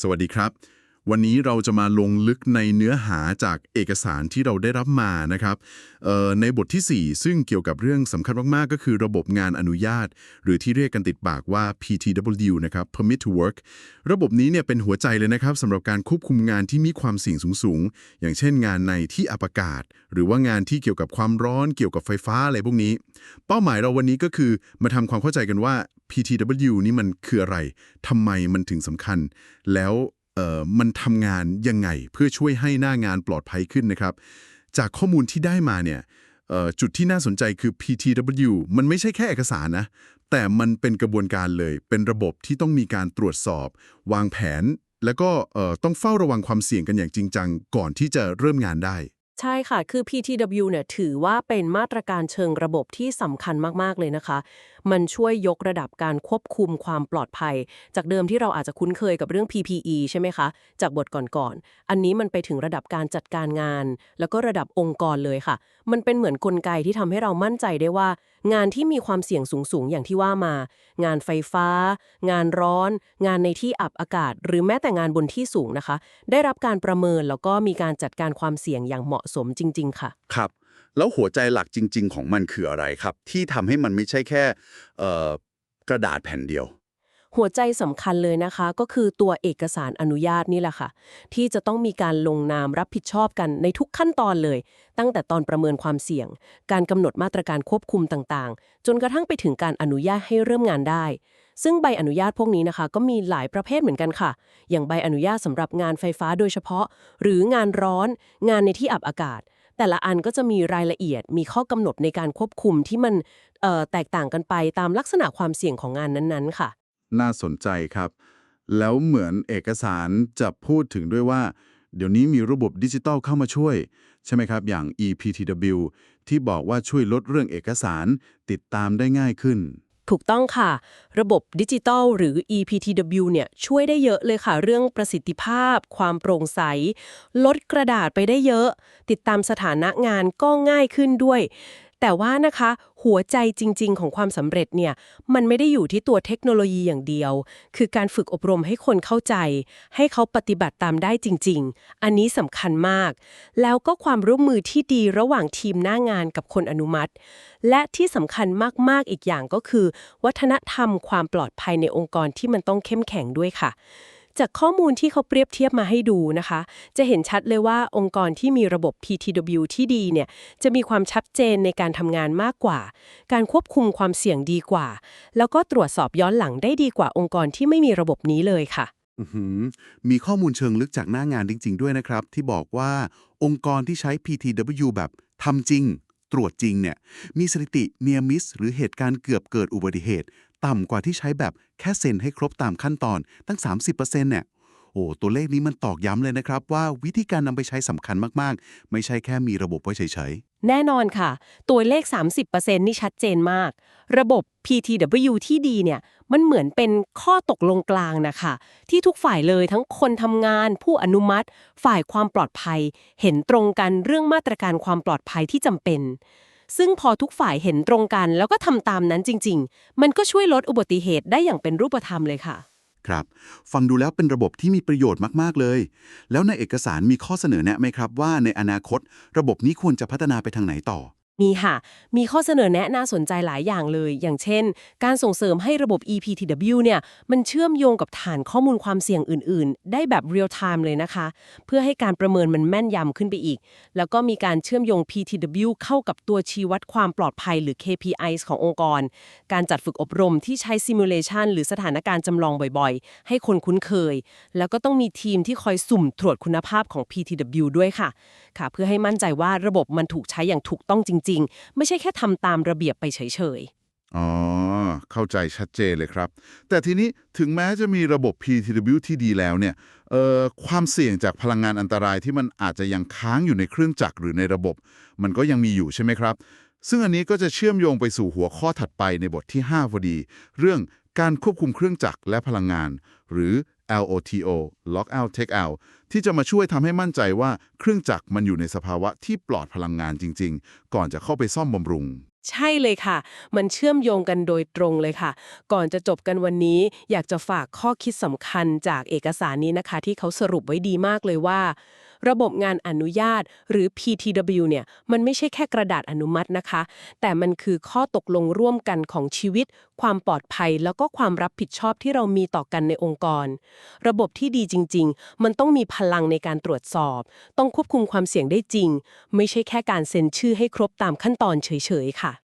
สวัสดีครับ วันนี้เราจะมาลงลึกในเนื้อหาจากเอกสารที่เราได้รับมานะครับในบทที่ 4 ซึ่งเกี่ยวกับเรื่องสำคัญมาก ๆ ก็คือระบบงานอนุญาต หรือที่เรียกกันติดปากว่า PTW นะครับ Permit to Work ระบบนี้เนี่ยเป็นหัวใจเลยนะครับสำหรับการควบคุมงานที่มีความเสี่ยงสูง ๆ อย่างเช่นงานในที่อับอากาศ หรือว่างานที่เกี่ยวกับความร้อนเกี่ยวกับไฟฟ้าอะไรพวกนี้ เป้าหมายเราวันนี้ก็คือมาทำความเข้าใจกันว่า PTW นี่มันคืออะไร ทำไมมันถึงสำคัญ แล้ว เอ่อมันทำงานยังไงเพื่อช่วยให้หน้างานปลอดภัยขึ้นนะครับ จากข้อมูลที่ได้มาเนี่ยเอ่อจุดที่น่าสนใจคือ PTW มันไม่ใช่แค่เอกสารนะ แต่มันเป็นกระบวนการเลย เป็นระบบที่ต้องมีการตรวจสอบ วางแผน แล้วก็เอ่อต้องเฝ้าระวังความเสี่ยงกันอย่างจริงจังก่อนที่จะเริ่มงานได้ ใช่ค่ะ คือ PTW เนี่ยถือว่าเป็นมาตรการเชิงระบบที่สำคัญมากๆเลยนะคะ มันช่วยยกระดับการควบคุมความปลอดภัย จากเดิมที่เราอาจจะคุ้นเคยกับเรื่อง PPE ใช่ไหมคะ จากบทก่อนๆ อันนี้มันไปถึงระดับการจัดการงาน แล้วก็ระดับองค์กรเลยค่ะ มันเป็นเหมือนกลไกที่ทำให้เรามั่นใจได้ว่า งานที่มีความเสี่ยงสูงๆ อย่างที่ว่ามา งานไฟฟ้า งานร้อน งานในที่อับอากาศ หรือแม้แต่งานบนที่สูงนะคะ ได้รับการประเมินแล้วก็มีการจัดการความเสี่ยงอย่างเหมาะสมจริง ๆ ค่ะ ครับ แล้วหัวใจหลักจริง ๆ ของมันคืออะไรครับ ที่ทำให้มันไม่ใช่แค่เอ่อกระดาษแผ่นเดียว หัวใจสำคัญเลยนะคะ ก็คือตัวเอกสารอนุญาตนี่แหละค่ะ ที่จะต้องมีการลงนามรับผิดชอบกันในทุกขั้นตอนเลย ตั้งแต่ตอนประเมินความเสี่ยง การกำหนดมาตรการควบคุมต่างๆ จนกระทั่งไปถึงการอนุญาตให้เริ่มงานได้ ซึ่งใบอนุญาตพวกนี้นะคะ ก็มีหลายประเภทเหมือนกันค่ะ อย่างใบอนุญาตสำหรับงานไฟฟ้าโดยเฉพาะ หรืองานร้อน งานในที่อับอากาศ แต่ละอันก็จะมีรายละเอียด มีข้อกำหนดในการควบคุมที่มันแตกต่างกันไปตามลักษณะความเสี่ยงของงานนั้นๆ ค่ะ น่าสนใจครับ แล้วเหมือนเอกสารจะพูดถึงด้วยว่า เดี๋ยวนี้มีระบบดิจิทัลเข้ามาช่วย ใช่ไหมครับ อย่าง EPTW ที่บอกว่าช่วยลดเรื่องเอกสารติดตามได้ง่ายขึ้น ถูกต้องค่ะ ระบบดิจิทัลหรือ EPTW เนี่ยช่วยได้เยอะเลยค่ะ เรื่องประสิทธิภาพ ความโปร่งใส ลดกระดาษไปได้เยอะ ติดตามสถานะงานก็ง่ายขึ้นด้วย แต่ว่านะคะ หัวใจจริง ๆ ของความสำเร็จเนี่ยมันไม่ได้อยู่ที่ตัวเทคโนโลยีอย่างเดียว คือการฝึกอบรมให้คนเข้าใจ ให้เขาปฏิบัติตามได้จริง ๆ อันนี้สำคัญมาก แล้วก็ความร่วมมือที่ดีระหว่างทีมหน้างานกับคนอนุมัติ และที่สำคัญมากๆอีกอย่างก็คือ วัฒนธรรมความปลอดภัยในองค์กรที่มันต้องเข้มแข็งด้วยค่ะ จากข้อมูลที่เขาเปรียบเทียบมาให้ดูนะคะ จะเห็นชัดเลยว่าองค์กรที่มีระบบ PTW ที่ดีเนี่ยจะมีความชัดเจนในการทำงานมากกว่า การควบคุมความเสี่ยงดีกว่า แล้วก็ตรวจสอบย้อนหลังได้ดีกว่าองค์กรที่ไม่มีระบบนี้เลยค่ะมีข้อมูลเชิงลึกจากหน้างานจริง ๆ ด้วยนะครับ ที่บอกว่าองค์กรที่ใช้ PTW แบบทำจริง ตรวจจริงเนี่ยมีสถิติเนียมิส หรือเหตุการณ์เกือบเกิดอุบัติเหตุ ต่ำกว่าที่ใช้แบบแค่เซ็นให้ครบตามขั้นตอนตั้ง 30%เนี่ยโอ้ตัวเลขนี้มันตอกย้ำเลยนะครับ ว่าวิธีการนำไปใช้สำคัญมากๆ ไม่ใช่แค่มีระบบไว้เฉยแน่นอนค่ะ ตัวเลข 30%นี่ชัดเจนมาก ระบบ PTW ที่ดีเนี่ย มันเหมือนเป็นข้อตกลงกลางนะคะ ที่ทุกฝ่ายเลยทั้งคนทำงาน ผู้อนุมัติ ฝ่ายความปลอดภัย เห็นตรงกันเรื่องมาตรการความปลอดภัยที่จำเป็น ซึ่งพอทุกฝ่ายเห็นตรงกัน แล้วก็ทำตามนั้นจริง ๆ มันก็ช่วยลดอุบัติเหตุได้อย่างเป็นรูปธรรมเลยค่ะ ครับ ฟังดูแล้วเป็นระบบที่มีประโยชน์มาก ๆ เลย แล้วในเอกสารมีข้อเสนอแนะไหมครับว่าในอนาคต ระบบนี้ควรจะพัฒนาไปทางไหนต่อ มีค่ะ มีข้อเสนอแนะน่าสนใจหลายอย่างเลย อย่างเช่น การส่งเสริมให้ระบบ EPTW เนี่ย มันเชื่อมโยงกับฐานข้อมูลความเสี่ยงอื่น ๆ ได้แบบเรียลไทม์เลยนะคะ เพื่อให้การประเมินมันแม่นยำขึ้นไปอีก แล้วก็มีการเชื่อมโยง PTW เข้ากับตัวชี้วัดความปลอดภัยหรือ KPIs ขององค์กร การจัดฝึกอบรมที่ใช้ซิมูเลชันหรือสถานการณ์จำลองบ่อย ๆ ให้คนคุ้นเคย แล้วก็ต้องมีทีมที่คอยสุ่มตรวจคุณภาพของ PTW ด้วยค่ะ ค่ะ เพื่อให้มั่นใจว่าระบบมันถูกใช้อย่างถูกต้องจริงๆ ไม่ใช่แค่ทำตามระเบียบไปเฉยๆ อ๋อ เข้าใจชัดเจนเลยครับ แต่ทีนี้ถึงแม้จะมีระบบ PTW ที่ดีแล้วเนี่ยเอ่อความเสี่ยงจากพลังงานอันตรายที่มันอาจจะยังค้างอยู่ในเครื่องจักรหรือในระบบ มันก็ยังมีอยู่ใช่ไหมครับ ซึ่งอันนี้ก็จะเชื่อมโยงไปสู่หัวข้อถัดไปในบทที่5พอดี เรื่องการควบคุมเครื่องจักรและพลังงาน หรือ LOTO Lock Out Take Out ที่จะมาช่วยทำให้มั่นใจว่าเครื่องจักรมันอยู่ในสภาวะที่ปลอดพลังงานจริง ๆ ก่อนจะเข้าไปซ่อมบำรุง ใช่เลยค่ะ มันเชื่อมโยงกันโดยตรงเลยค่ะ ก่อนจะจบกันวันนี้ อยากจะฝากข้อคิดสำคัญจากเอกสารนี้นะคะ ที่เขาสรุปไว้ดีมากเลยว่า ระบบงานอนุญาต หรือ PTW เนี่ย มันไม่ใช่แค่กระดาษอนุมัตินะคะ แต่มันคือข้อตกลงร่วมกันของชีวิต ความปลอดภัย แล้วก็ความรับผิดชอบที่เรามีต่อกันในองค์กร ระบบที่ดีจริง ๆ มันต้องมีพลังในการตรวจสอบ ต้องควบคุมความเสี่ยงได้จริง ไม่ใช่แค่การเซ็นชื่อให้ครบตามขั้นตอนเฉยๆค่ะ